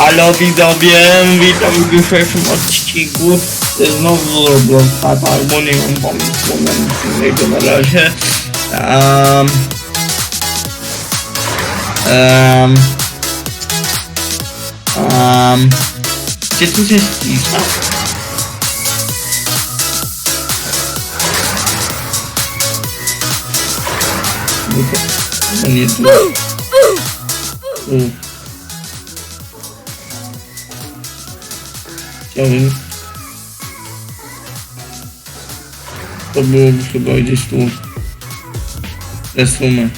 Halo widzowie, witam w dzisiejszym odcinku. Jest Znowu Roblox, tak, bo nie mam pomysłu na innego na razie. Um, um, um, gdzie tu się ściska? No nie tu. Tu. Chciałbym. To byłoby chyba gdzieś tu. Resumy.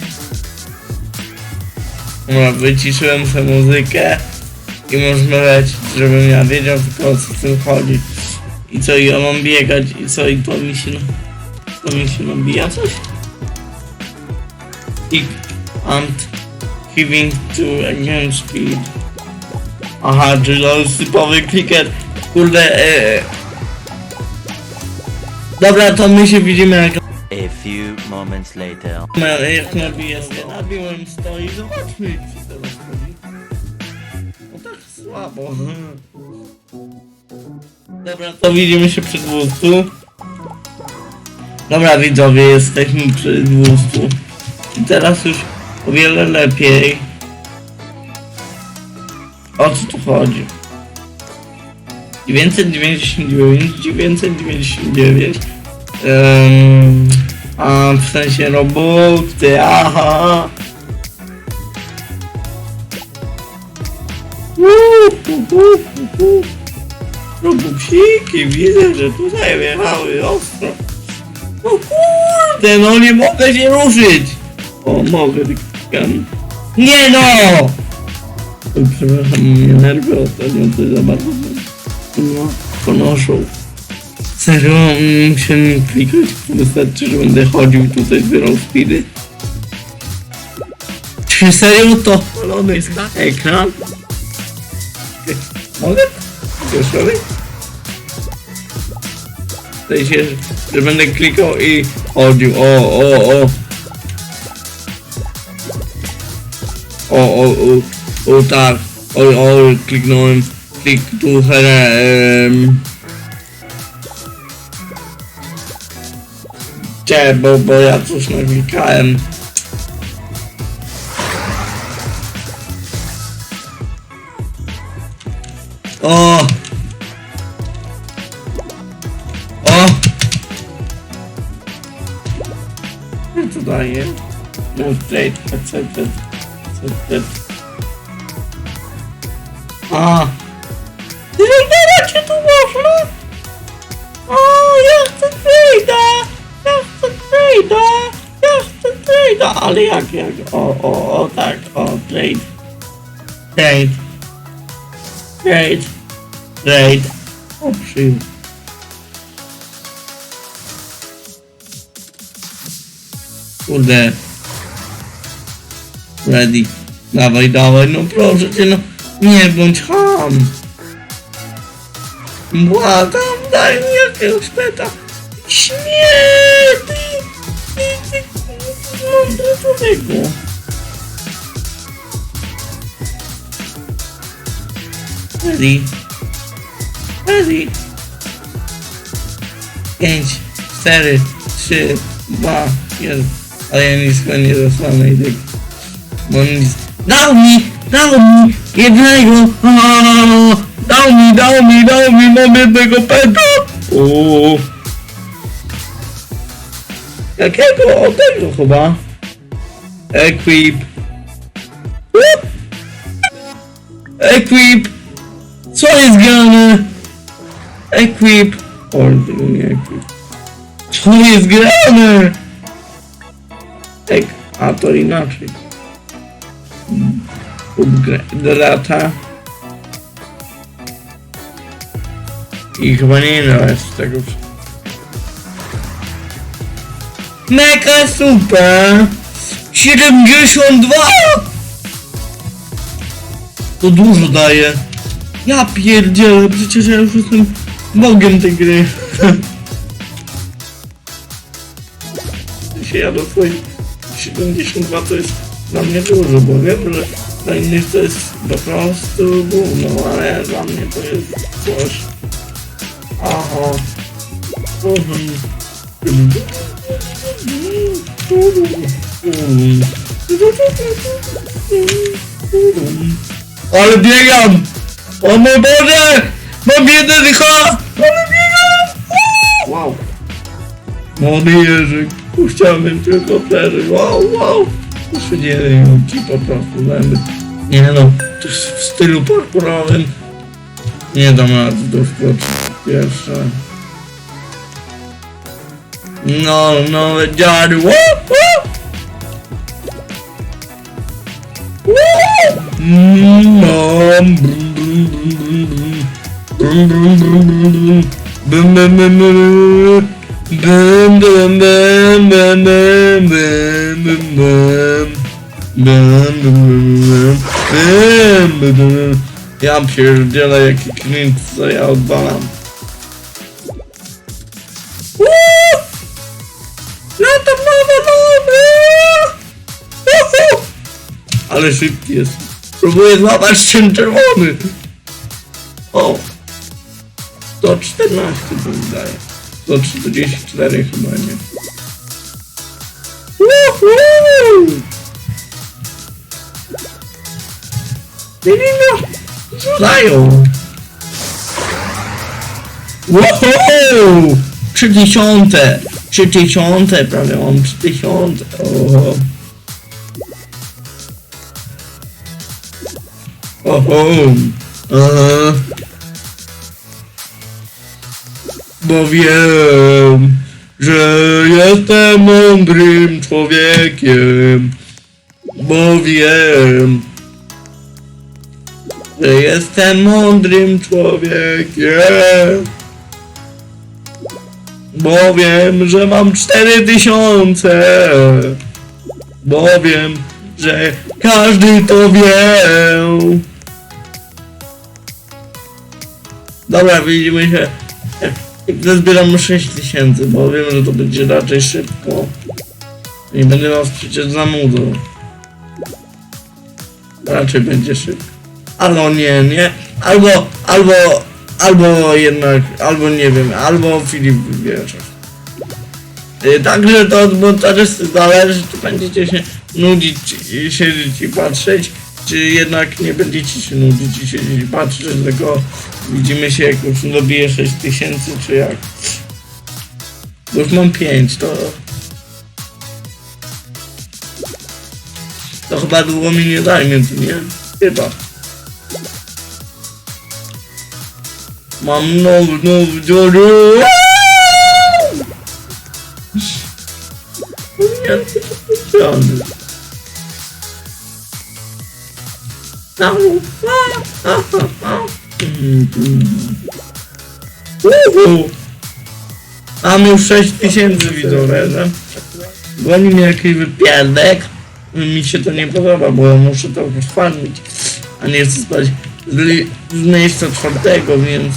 Dobra, wyciszyłem sobie muzykę i możemy lecieć, żebym ja wiedział tylko o co w tym chodzi. I co, i ja mam biegać, i co, i to mi się, to mi się nabija coś? I and giving to again speed. Aha, czyli to jest typowy clicker. Kurde, e... Dobra, to my się widzimy jak, A few moments later. jak nabiję sobie. Nabiłem stoi, zobaczmy jak się teraz robi. No tak słabo. Dobra, to widzimy się przy 200. Dobra widzowie, jesteśmy przy 200. I teraz już o wiele lepiej. O co tu chodzi? 999, 999 um, A w sensie roboty, aha. Robupsiki, widzę, że tutaj wjechały ostro. O kurde, no nie mogę się ruszyć. O, mogę, tylko Nie no! Przepraszam, mnie nerwy ostatnio coś za bardzo no, ponoszą. Serio, mm, muszę nim klikać? Wystarczy, że będę chodził tutaj roll speedy. Czy serio to palony jest na ekran? Mogę? Robię? W sensie, że będę klikał i chodził. O, o, o. O, o, o, o tak. O, o, kliknąłem. Here. Um... Cze, bo, bo ja coś naklikałem. O! O! Co daje? No, trade, accepted. Accepted. A! Trade'a! Ale jak, jak? O, o, o, tak, o, trade. Trade. Trade. Trade. O, przyjął. Kurde. Ready. Dawaj, dawaj, no proszę cię, no. Nie bądź ham. Błagam, daj mi jakiegoś peta. Śmiety! Mądry człowieku. Ready. Ready. Pięć, cztery, trzy, dwa, jeden. Ale ja chyba nie dostanę i tak. Bo nic... Dał mi! Dał mi! Jednego! Dał mi, dał mi, dał mi! Mam jednego peta! Uuu. Jakiego? O tego chyba. Equip. Up. Equip. Co jest grane? Equip. O, nie equip. Co jest grane? Ek, a to inaczej. Upgrade I chyba nie jest tego. Mega super! 72! To dużo daje. Ja pierdzielę, przecież ja już jestem bogiem tej gry. się ja do swoich 72 to jest dla mnie dużo, bo wiem, że Dla innych to jest po prostu gówno, ale dla mnie to jest coś. Aha. Mhm. Ale biegam! O mój Boże! Mam jeden dycha! Ale biegam! Wow! Młody Jerzyk, chciałbym tylko przeżyć. Wow, wow! To się dzieje ci po prostu zęby. Nie no, to jest w stylu parkurowym. Nie dam rady doskoczyć pierwsze. No, no, Johnny. Woo, woo. Mom. Bum bum bum bum bum bum bum Bum bum bum bum bum bum bum bum Bum bum bum bum bum bum bum I'm sure they're like, you need to say out, but Ale szybki jest. Próbuję złapać ten czerwony. O! 114 to wydaje. 144 chyba nie. Woohoo! Wow! Trzy tysiące! Trzy tysiące, prawie mam trzy tysiące. O. Oho! Bo wiem, że jestem mądrym człowiekiem. Bo wiem, że jestem mądrym człowiekiem. Bo wiem, że mam cztery tysiące. Bo wiem, że każdy to wie. Dobra, widzimy się. Zbieram 6 tysięcy, bo wiem, że to będzie raczej szybko. Nie będę was przecież zanudzał. Raczej będzie szybko. Albo nie, nie. Albo, albo, albo jednak, albo nie wiem, albo Filip wybierze. Y, Także to od montażysty zależy, czy będziecie się nudzić, i siedzieć i patrzeć, czy jednak nie będziecie się nudzić i siedzieć patrzeć, tylko widzimy się jak już dobiję 6 tysięcy, czy jak. Bo już mam 5, to... To chyba długo mi nie zajmie, nie? Chyba. Mam nowy, nowy. Nie, to jest Uhu. Mam już 6 tysięcy widzowie, że? Goni mnie jakiś wypierdek. Mi się to nie podoba, bo ja muszę to farmić. A nie chcę spać z, z miejsca czwartego, więc...